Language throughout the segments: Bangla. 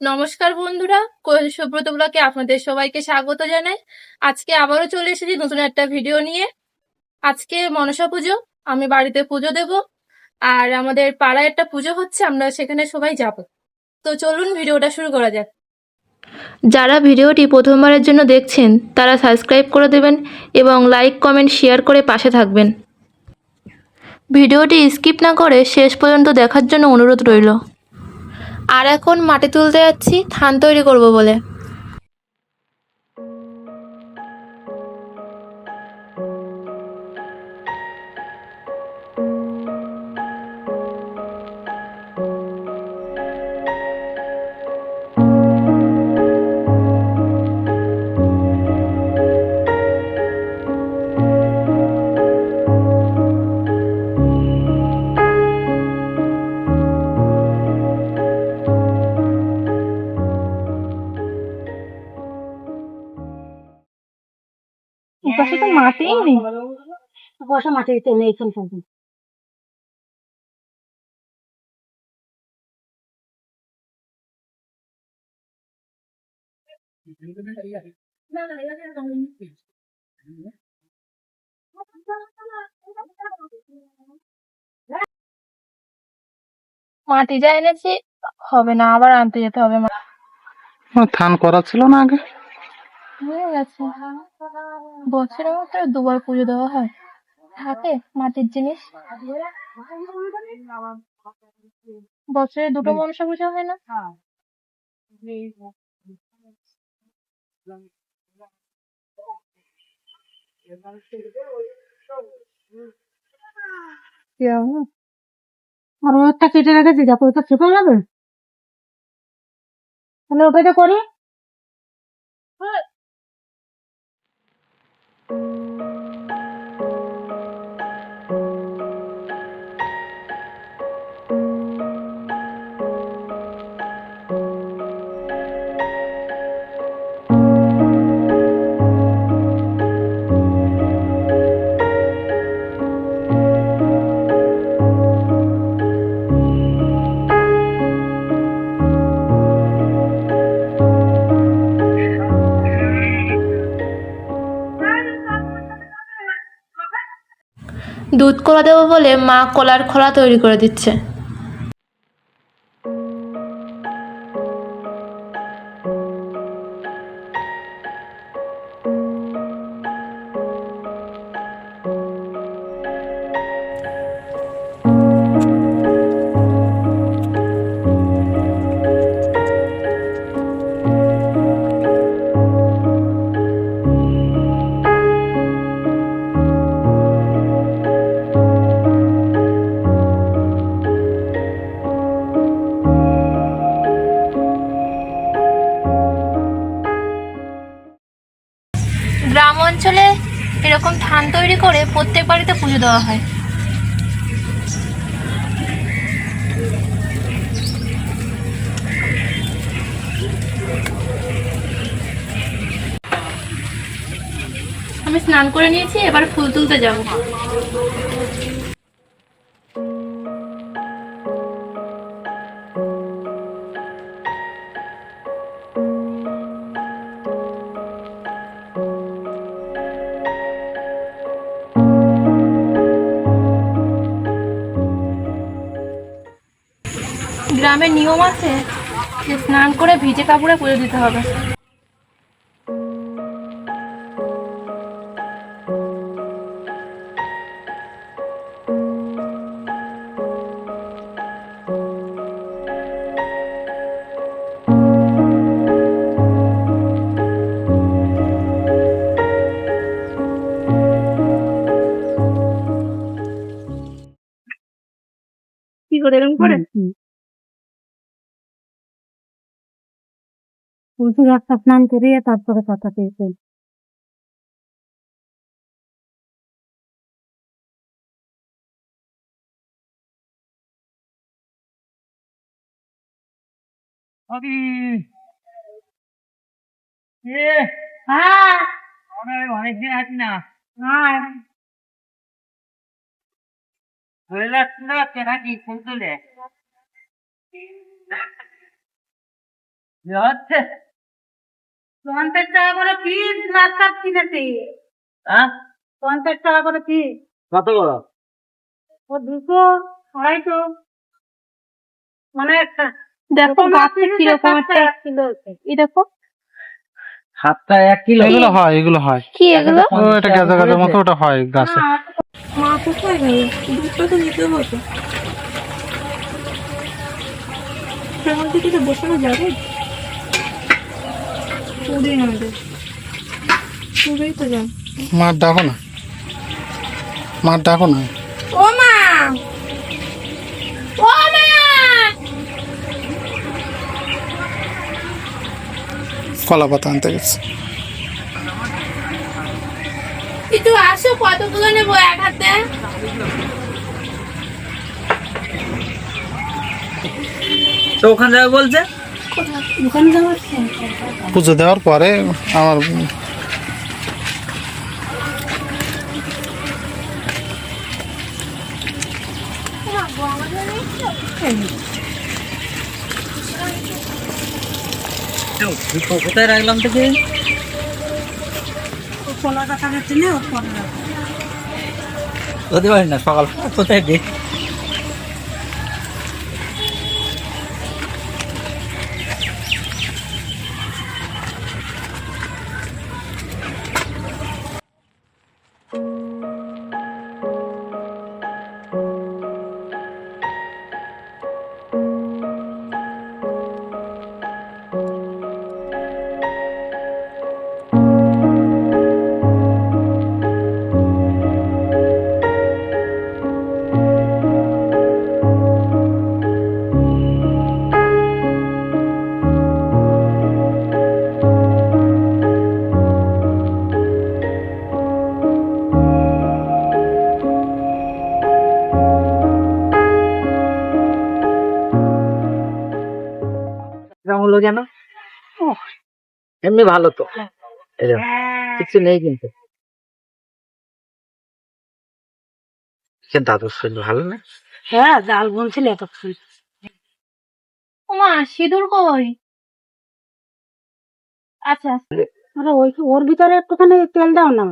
নমস্কার বন্ধুরা সুব্রত ব্লকে আপনাদের সবাইকে স্বাগত জানাই। আজকে আবারও চলে এসেছি নতুন একটা ভিডিও নিয়ে। আজকে মনসা পুজো, আমি বাড়িতে পুজো দেব। আর আমাদের পাড়ায় একটা পুজো হচ্ছে, আমরা সেখানে সবাই যাব। তো চলুন ভিডিওটা শুরু করা যাক। যারা ভিডিওটি প্রথমবারের জন্য দেখছেন, তারা সাবস্ক্রাইব করে দেবেন এবং লাইক, কমেন্ট, শেয়ার করে পাশে থাকবেন। ভিডিওটি স্কিপ না করে শেষ পর্যন্ত দেখার জন্য অনুরোধ রইল। আর এখন মাটি তুলতে যাচ্ছি থান তৈরি করব বলে। বসা মাটিতে নেই এখন পর্যন্ত মাটি যা এনেছি হবে না আবার আনতে যেতে হবে ধান করা ছিল না আগে? হয়ে গেছে। বছরের মতো দুবার পুজো দেওয়া হয়। থাকে মাটির জিনিস। বছরে দুটো মনসা পুজো হয় না? আর একটা কেটে রেখেছি যাতে ওটা চেপে যাবে। তাহলে ওটাতে করি। দুধ কলা দেবো বলে মা কলার খোলা তৈরি করে দিচ্ছে। বাড়িতে পুজো দেওয়া হয়। আমি স্নান করে নিয়েছি এবার ফুল তুলতে যাব। গ্রামের নিয়ম আছে যে স্নান করে ভিজে কাপড়ে পুজো দিতে হবে। কি করে এরকম করে তুলসী গাছটা স্নান করিয়ে তারপরে পাতা পেয়েছে হ্যাঁ। অনেকদিন আছি না। হ্যাঁ। ফুল তুলে? পঞ্চাশ টাকা করে পিস শাক কিনেছি। হ্যাঁ? পঞ্চাশ টাকা করে পিস কত বড় ও দুশো আড়াইশো। মানে একটা দেখো গাছে কীরকম একটা এক কিলো। আছে এই দেখো। সাতটা এক কিলো। এগুলো হয় এগুলো হয়। কি এগুলো? ও এটা গাঁজা গাঁজার মতো ওটা হয় গাছে। মা কোথায় গেল। দুধটা তো নিতে হতো তার মধ্যে বসানো যাবে? তো যান মার ডাকো না। মার ডাকো না। ও মা! ও মা! কলা পাতা আনতে গেছে। একটু আসো কতগুলো নেব এক হাতে? তো ওখানে যাবে বলছে? পুজো দেওয়ার পরে আমার কোথায় রাখলাম থেকে কলা টাকা পরে রাখব। হতে পারি না সকাল কোথায় দেখ হলো কেন? এমনি ভালো তো। দেখো, কিছু নেই কিন্তু। দাদুর শরীর ভালো না? হ্যাঁ জাল বুনছিল এতক্ষণ। সিঁদুর কই? আচ্ছা আরে ওই ওর ভিতরে একটুখানি তেল দাও না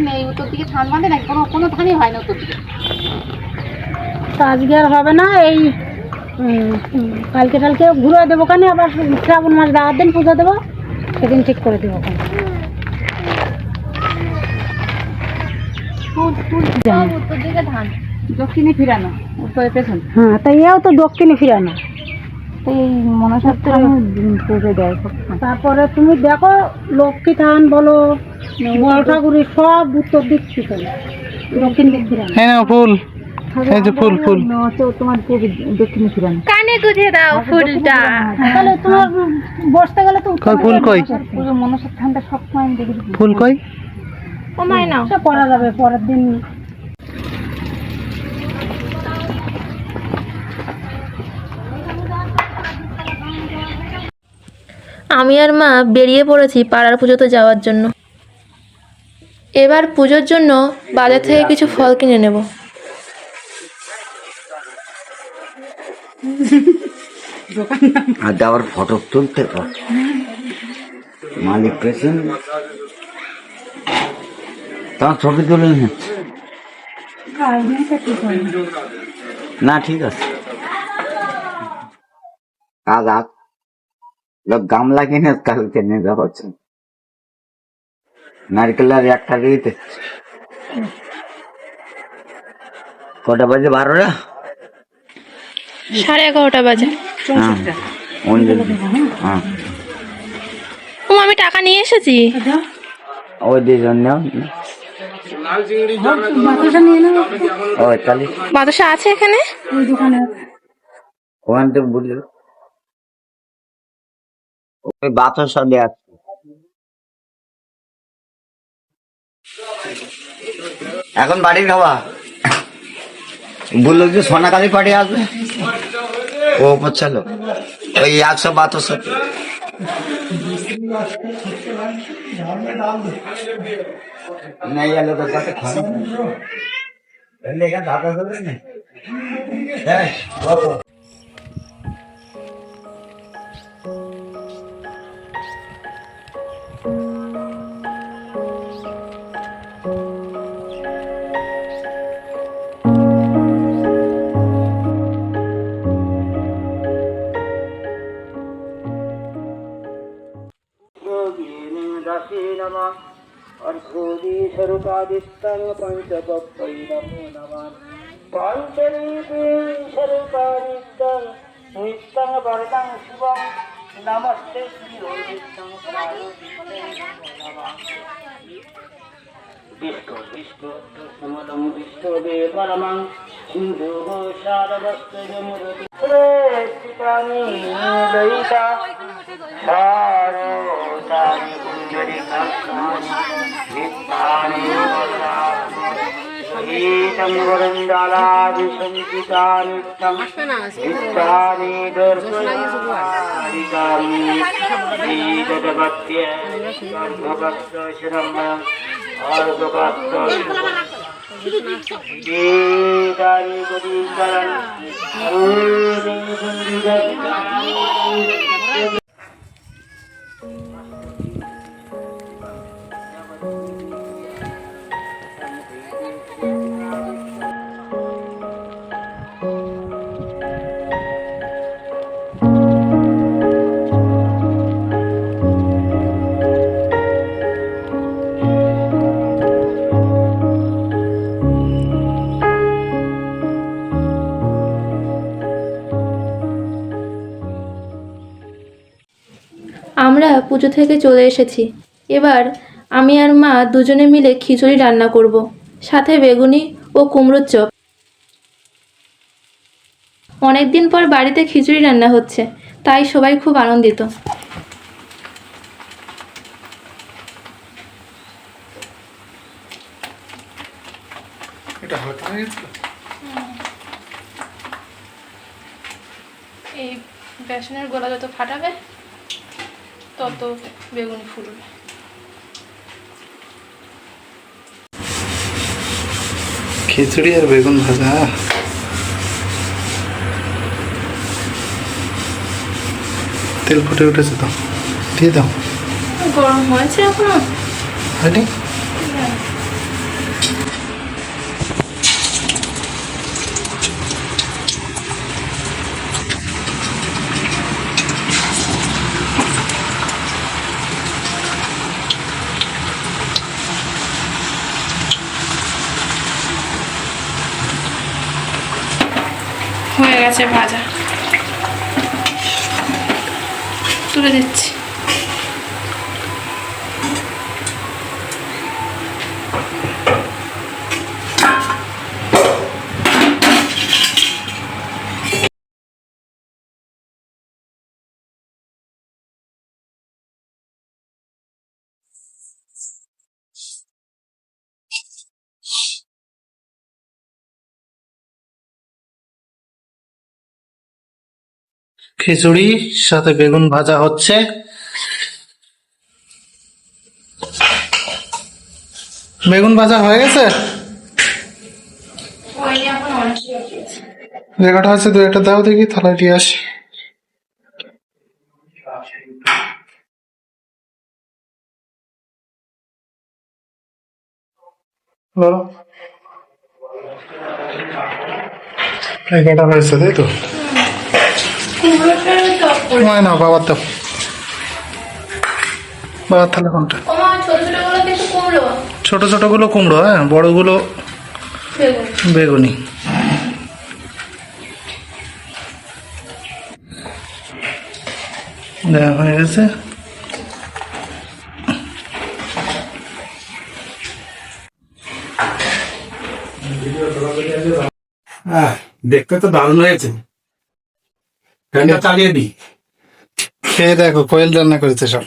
নেই দিকে বাঁধে কোনো কোনো হয় না দিকে তো আজকে আর হবে না এই কালকে কালকে ঘুরে দেবো কানে আবার শ্রাবণ মাস দেওয়ার দিন পুজো দেবো, সেদিন ঠিক করে দেবো কানে সব উত্তর দিকে ধান দক্ষিণে ফিরানো উত্তরে পেছন। হ্যাঁ তাই এও তো দক্ষিণে ফিরানো। এই মনসত্ব পুজো দেয় তারপরে তুমি দেখো লক্ষ্মী থান বলো বড় ঠাকুরের সব উত্তর দিক দক্ষিণ দিক ফিরানো নাও ফুল। এই যে ফুল ফুল। তো তোমার পূর্বে দক্ষিণে ফিরানো। কানে গুঁজে দাও ফুলটা। তাহলে তোমার বসতে গেলে তো ফুল কই? মনসা ধানটা সবসময় আমি দেখি ফুল কই? ও মাই নাও। সে করা যাবে পরের দিন। আমি আর মা বেরিয়ে পড়েছি পাড়ার পুজোতে যাওয়ার জন্য। এবার পুজোর জন্য বাজার থেকে কিছু ফল কিনে নেব। আর আবার ফটো তুলতে মালিক পেয়েছেন? তোমার ছবি তুলে নি? না ঠিক আছে। কাজ আগ লোক গামলা কিনে কালকে নিয়ে যাওয়া হচ্ছে। নারকেলের একটা দিতে কটা বাজে? বারোটা? সাড়ে এগারোটা বাজে। হ্যাঁ হ্যাঁ। ও আমি টাকা নিয়ে এসেছি। ওই দুজন নেও। তাহলে বাতাসা আছে এখানে? ওই দোকানে ওখান থেকে বুঝলো। ওই বাতাসা দেয়া আছে। এখন বাড়ি খাওয়া বলল যে সোনাকালী পার্টি আসবে ও পৌঁছালো ওই একশো বাতাসা में डाल दो। नहीं ये लोग तो नहीं हम्म। बाबू अर्घोदीस्वरूपादिष्टं पञ्चपक्वै नमो नमः पाञ्चलीपीं स्वरूपादिष्टं नित्यं वरदं शिवं नमस्ते श्रीरोदिष्टं विष्णु विष्णु समदं विष्णुवे परमं सिन्धुः शारदस्तजमुदति लयिता सारोतानि कुञ्जरिकानि नित्यानि गीतं वरन्दलादिसञ्चितानित्यं नित्यानि दर्शयादिकानि श्रीदत्तभक्त्य পুজো থেকে চলে এসেছি। এবার আমি আর মা দুজনে মিলে খিচুড়ি রান্না করব। সাথে বেগুনি ও কুমড়োর চপ। অনেকদিন পর বাড়িতে খিচুড়ি রান্না হচ্ছে তাই সবাই খুব আনন্দিত। এটা হালকা হয়ে গেছিল এই বেসনের গোলা যত ফাটাবে তত বেগুনি ফুলবে খিচুড়ি আর বেগুন ভাজা। তেল ফুটে উঠেছে তো। দিয়ে দাও। গরম হয়েছে এখনও? হয়নি হয়ে গেছে ভাজা। তুলে দিচ্ছি খিচুড়ি, সাথে বেগুন ভাজা হচ্ছে। বেগুন ভাজা হয়ে গেছে? জায়গাটা আছে, দু একটা দাও দেখি দিয়ে আসি। হয়েছে, তাই তো? হয় না বাবার তো বাবার তাহলে কোনটা? ছোট ছোটগুলো কুমড়ো ছোট ছোটগুলো হ্যাঁ বড়গুলো বেগুনি। দেওয়া হয়ে গেছে। হ্যাঁ দেখতে তো দারুণ হয়েছে। ফ্যানটা চালিয়ে দিই। খেয়ে দেখো কোয়েল রান্না করেছে সব।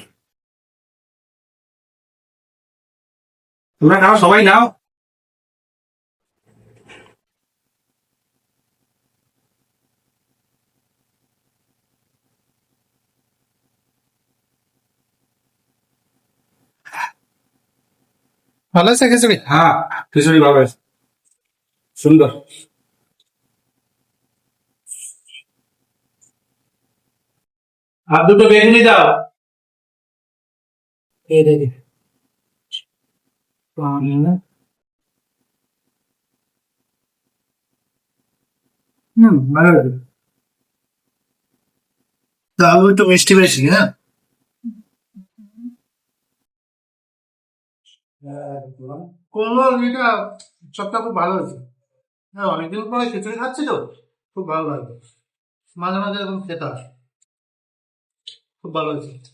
তোমরা নাও সবাই নাও। ভালো আছে খিচুড়ি? হ্যাঁ খিচুড়ি ভালো আছে। সুন্দর। আর দুটো বেগুনি দাও এই দেখি। হুম ভালো হয়েছে তাও একটু মিষ্টি বেশি হ্যাঁ কোনো এটা সবটা খুব ভালো হয়েছে। হ্যাঁ অনেকদিন পরে খিচুড়ি খাচ্ছি তো খুব ভালো লাগবে মাঝে মাঝে এরকম খেতে হয়। খুব ভালো হয়েছে